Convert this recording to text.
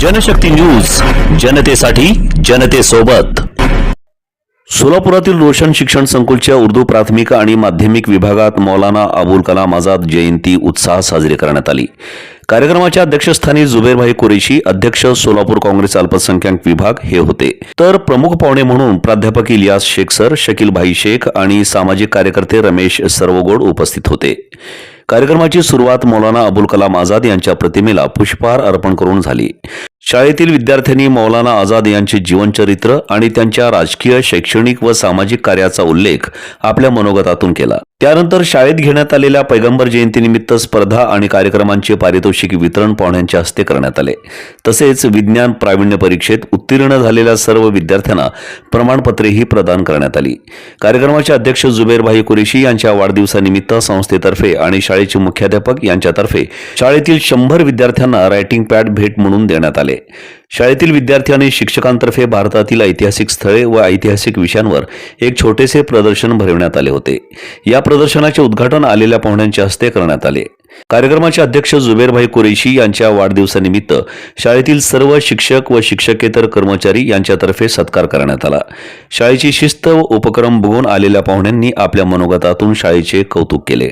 Janshakti news जनतेसाठी जनतेसोबत. सोलापुरातील रोशन शिक्षण संकुलच्या उर्दू प्राथमिक आणि माध्यमिक विभागात मौलाना अबुल कलाम आझाद जयंती उत्साहात साजरी करण्यात आली. कार्यक्रमाच्या अध्यक्षस्थानी जुबेरभाई कुरेशी अध्यक्ष सोलापूर काँग्रेस अल्पसंख्याक विभाग हे होते. तर प्रमुख पाहुणे म्हणून प्राध्यापक इलियास शेख सर शकील भाई शेख आणि सामाजिक कार्यकर्ते रमेश सर्वगोड उपस्थित होते. कार्यक्रमाची सुरुवात मौलाना अबुल कलाम आझाद यांच्या प्रतिमेला पुष्पहार अर्पण करून झाली. शाळेतील विद्यार्थ्यांनी मौलाना आझाद यांचे जीवनचरित्र आणि त्यांच्या राजकीय शैक्षणिक व सामाजिक कार्याचा उल्लेख आपल्या मनोगतातून केला. त्यानंतर शाळेत घेण्यात आलेल्या पैगंबर जयंतीनिमित्त स्पर्धा आणि कार्यक्रमांचे पारितोषिक वितरण पाहुण्यांच्या हस्ते करण्यात आले. तसेच विज्ञान प्रावीण्य परीक्षेत उत्तीर्ण झालेल्या सर्व विद्यार्थ्यांना प्रमाणपत्रेही प्रदान करण्यात आली. कार्यक्रमाचे अध्यक्ष जुबेरभाई कुरेशी यांच्या वाढदिवसानिमित्त संस्थेतर्फे आणि शाळेचे मुख्याध्यापक यांच्यातर्फे शाळेतील शंभर विद्यार्थ्यांना रायटिंग पॅड भेट म्हणून देण्यात आले. शाळेतील विद्यार्थी आणि शिक्षकांतर्फे भारतातील ऐतिहासिक स्थळे व ऐतिहासिक विषयांवर एक छोटेसे प्रदर्शन भरवण्यात आले होते. या प्रदर्शनाचे उद्घाटन आलेल्या पाहुण्यांच्या हस्ते करण्यात आले. कार्यक्रमाचे अध्यक्ष जुबेरभाई कुरेशी यांच्या वाढदिवसानिमित्त शाळेतील सर्व शिक्षक व शिक्षकेतर कर्मचारी यांच्यातर्फे सत्कार करण्यात आला. शाळेची शिस्त व उपक्रम बघून आलेल्या पाहुण्यांनी आपल्या मनोगतातून शाळेचे कौतुक केले.